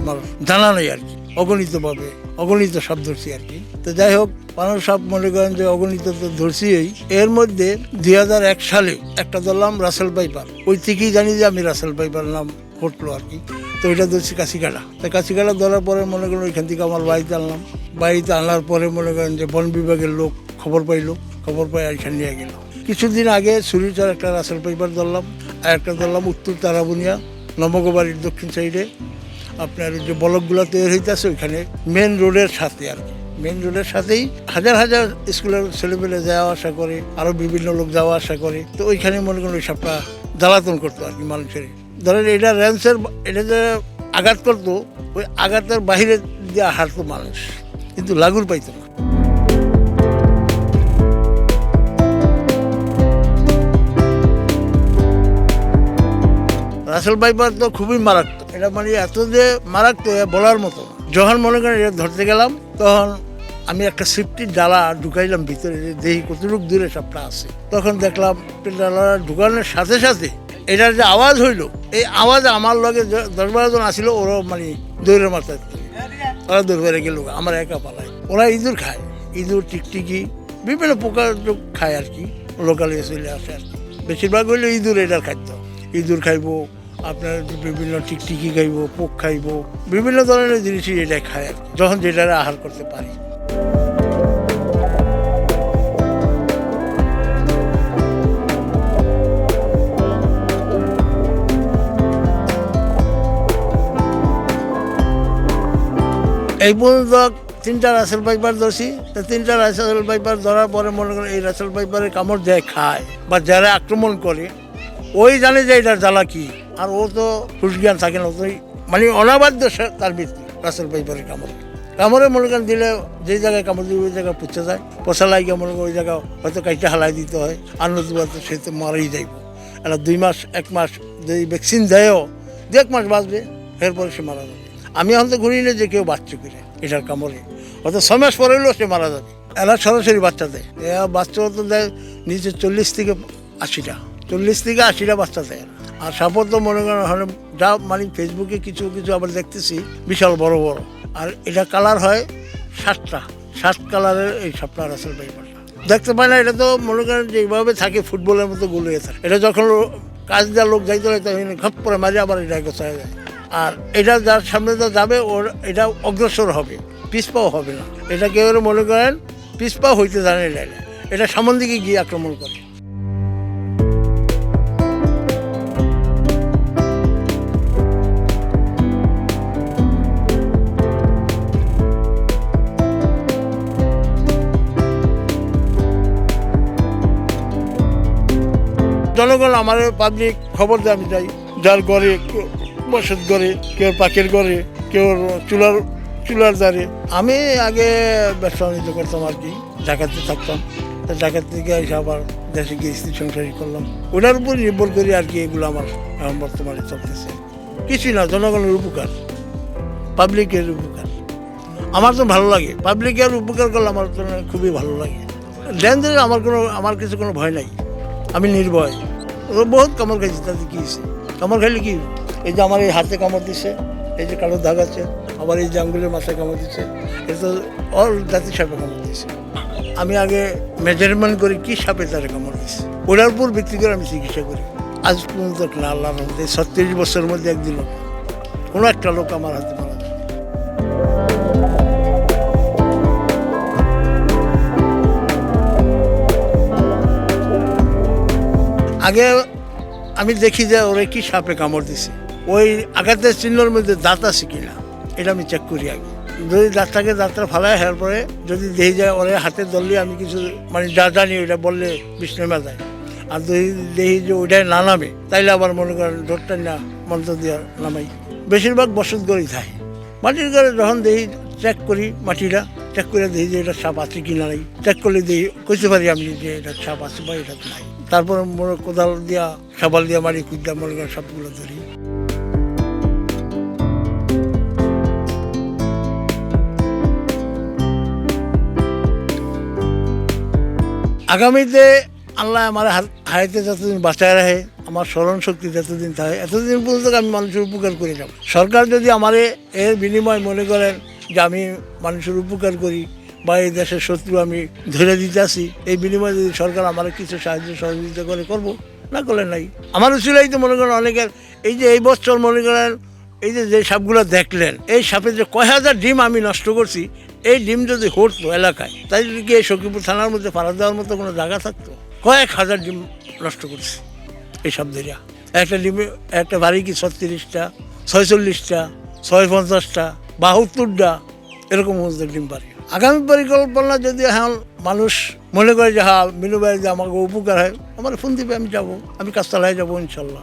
আমার জানা নেই আর কি, অগণিতভাবে, অগণিত সাপ ধরছি আর কি। তো যাই হোক পানর সাপ মনে করেন যে অগণিত তো ধরছিই। এর মধ্যে দুই এক সালে একটা ধরলাম রাসেল পাইপার ওই থেকেই জানি যে আমি রাসেল পাইপার নাম ঘটলো আর কি। তো ওইটা ধরছি কাছিকাটা তো কাছিকাটা ধরার পরে মনে করেন ওইখান থেকে আমার বাড়িতে আনলাম। বাড়িতে আনার পরে মনে করেন যে বন বিভাগের লোক খবর পাইলো, খবর পাই এখানে নিয়ে গেল। কিছুদিন আগে সুরিচার একটা রাসেল পাইপার ধরলাম, আর একটা ধরলাম উত্তর তারাবুনিয়া, নবগোবাড়ির দক্ষিণ সাইডে। আপনার যে ব্লকগুলো তৈরি হইতেছে, ওইখানে মেন রোডের সাথে আর কি। মেন রোডের সাথেই হাজার হাজার স্কুলের ছেলেপেলে যাওয়া আসা করে আরও বিভিন্ন লোক যাওয়া আসা করে। তো ওইখানে মনে করেন ওই সাপটা জ্বালাতন করতো আর কি মানুষের। ধরেন এটা র্যান্সের এটা যে আঘাত করতো, ওই আঘাতের বাহিরে দিয়ে হারতো মানুষ। কিন্তু লাগুর পাইতো না। রাসেল বাইপার তো খুবই মারাত্মক। এটা মানে এত যে মারাত্মক বলার মতো যখন মনে করেন এটা ধরতে গেলাম, তখন আমি একটা সিফটির ডালা ঢুকাইলাম ভিতরে দেখি কতটুকু দূরে সাপটা আছে। তখন দেখলাম ডালা ঢুকানোর সাথে সাথে এটার যে আওয়াজ হইল, এই আওয়াজ আমার লগে দশ বারো জন আসিল, ওরা মানে দৌড়ের মাথায় ওরা দৌড় বেড়ে গেল, আমার একা পালায়। ওরা ইঁদুর খায়, ইঁদুর, টিকটিকি, বিভিন্ন প্রকার খায় আর কি লোকালে চলে আসে আর কি। বেশিরভাগ হইল ইঁদুর এটার খাদ্য। ইঁদুর খাইবো আপনার বিভিন্ন টিকটিকি খাইবো পোক খাইবো, বিভিন্ন ধরনের জিনিসই এটা খায় যখন যেটারে আহার করতে পারি। এই পর্যন্ত তিনটা রাসেল পাইপার ধরছি। তো তিনটা রাসেল পাইপার ধরার পরে মনে করেন এই রাসেল পাইপারের কামড় দেয় খায় বা যারা আক্রমণ করে, ওই জানে যে এটার জ্বালা কি। আর ও তো হুশজ্ঞান থাকে না ওই মানে অনাবাধ্য সে তার মৃত্যু রাসেল পাইপারের কামড়ে। কামড়ে মনে করেন দিলে যে জায়গায় কামড় দিবে ওই জায়গায় পুচ্ছে যায়। পচা লাগিয়ে মনে করেন ওই জায়গা হয়তো কাইটা হালাই দিতে হয়। আর নতুবা তো সে তো মারাই যাইব। এটা দুই মাস, এক মাস যদি ভ্যাকসিন দেয়ও, দু এক মাস বাঁচবে, এরপরে সে মারা যাবে। আমি এখন তো ঘুরি না যে কেউ বাচ্চা করে এটার কামড়ে। হয়তো ছয় মাস পরে হলেও সে মারা যাবে। এরা সরাসরি বাচ্চা দেয়। এরা বাচ্চা তো দেয় নিচে চল্লিশ থেকে আশিটা, চল্লিশ থেকে আশিটা বাচ্চা দেয় এরা। আর সাপোর্ট তো মনে করেন যা মানে ফেসবুকে কিছু কিছু আবার দেখতেছি, বিশাল বড় বড়। আর এটা কালার হয় সাতটা। সাত কালারের এই সাপটা রাসেল পাইপারটা দেখতে পাই না, এটা তো মনে করেন যে এইভাবে থাকে ফুটবলের মতো গুলিয়ে থাকে। এটা যখন কাজ দেওয়ার লোক যাইতে হয় তখন ঘপ করে মারি, আবার এটা গোছায় যায় আর এটা যার সামনে তো যাবে, ওর এটা অগ্রসর হবে। পিসপাও হবে না। এটা কেউ মনে করেন পিসপাও হইতে জানে না। এটা। এটা সামন দিকে গিয়ে আক্রমণ করে। জনগণ আমার পাবলিক খবর দেয়, আমি যাই। যার ঘরে বসত ঘরে, কেউ পাখির ঘরে, কেউ চুলার চুলার দ্বারে আমি আগে ব্যবসা বাণিজ্য করতাম আর কি ঢাকাতে থাকতাম। তো ঢাকা থেকে এসে আবার দেশে গিয়ে স্ত্রী সংসারী করলাম। ওটার উপর নির্ভর করি আর কি এগুলো আমার এখন বর্তমানে চলতেছে। কিছুই না, জনগণের উপকার পাবলিকের উপকার। আমার তো ভালো লাগে পাবলিকের উপকার করলে আমার তো খুবই ভালো লাগে। ডেঞ্জারের আমার কোনো, আমার কিছু কোনো ভয় নাই। আমি নির্ভয়। বহুত কামড় খাইছে, তাতে কি হয়েছে কামড় খাইলে কি? এই যে আমার এই হাতে কামড় দিছে, এই যে কালো দাগ আছে, আবার এই যে আঙ্গুলের মাথায় কামড় দিচ্ছে এটা তো অল জাতির সাপে কামড় দিছে। আমি আগে মেজারমেন্ট করি কি সাপে তারা কামড় দিছে। ওটার উপর ভিত্তি করে আমি চিকিৎসা করি। আজ পর্যন্ত না আল্লাহ ছত্রিশ বছরের মধ্যে একদিন কোনো একটা লোক আমার হাতে আগে আমি দেখি যে ওরে কি সাপে কামড় দিছে। ওই আঘাতের চিহ্নর মধ্যে দাঁত আছে কিনা এটা আমি চেক করি আগে। যদি দাঁত থাকে দাঁতটা ফালাই হওয়ার পরে যদি দেখি যায় ওরে হাতে ধরলে আমি কিছু মানে যা জানি ওইটা বললে বিষ নেমে যায়। আর যদি দেখি যে ওইটাই না নামে, তাইলে আবার মনে করেন ডোরটা না, মন্ত্র দিয়ে নামাই। বেশিরভাগ বসত করেই থাকে। মাটির ঘরে যখন দেখি চেক করি মাটিটা চেক করে দেখি যে এটা সাপ আছে কি না নাই। চেক করলে দেখি, কইতে পারি আমি যে এটা সাপ আছে বা এটা নাই। তারপরে মনে কোদাল দিয়া, সাবাল দিয়া মারি কুদ্দা মনে করেন সবগুলো ধরি। আগামীতে আল্লাহ আমার হায়াতে যতদিন বাঁচায় রাখে, আমার স্মরণ শক্তি যতদিন থাকে, এতদিন পর্যন্ত আমি মানুষের উপকার করে যাব। সরকার যদি আমারে এর বিনিময় মনে করেন যে আমি মানুষের উপকার করি বা এই দেশের শত্রু আমি ধরে দিতে আসি। এই বিনিময়ে যদি সরকার আমার কিছু সাহায্য সহযোগিতা করে, করব? না করলে নাই। আমার ছিল এই তো মনে করেন অনেকের, এই যে এই বছর মনে করেন এই যে যে সাপগুলো দেখলেন, এই সাপের যে কয় হাজার ডিম আমি নষ্ট করছি, এই ডিম যদি হতো এলাকায়, তাই যদি কি এই সখীপুর থানার মধ্যে ফারাদ দেওয়ার মতো কোনো জায়গা থাকতো? কয়েক হাজার ডিম নষ্ট করছি এই সব দেরিয়া একটা ডিমে, একটা বাড়ি কি ছত্রিশটা, ছয়চল্লিশটা ছয় পঞ্চাশটা বাহাত্তরটা এরকম ডিম পারি আগামী পরিকল্পনা যদি এখন মানুষ মনে করে যে হ্যাঁ মিনু যে আমাকে উপকার হয়, আমার ফোন দিবে, আমি যাব, আমি কাজ চালাই যাব ইনশাল্লাহ।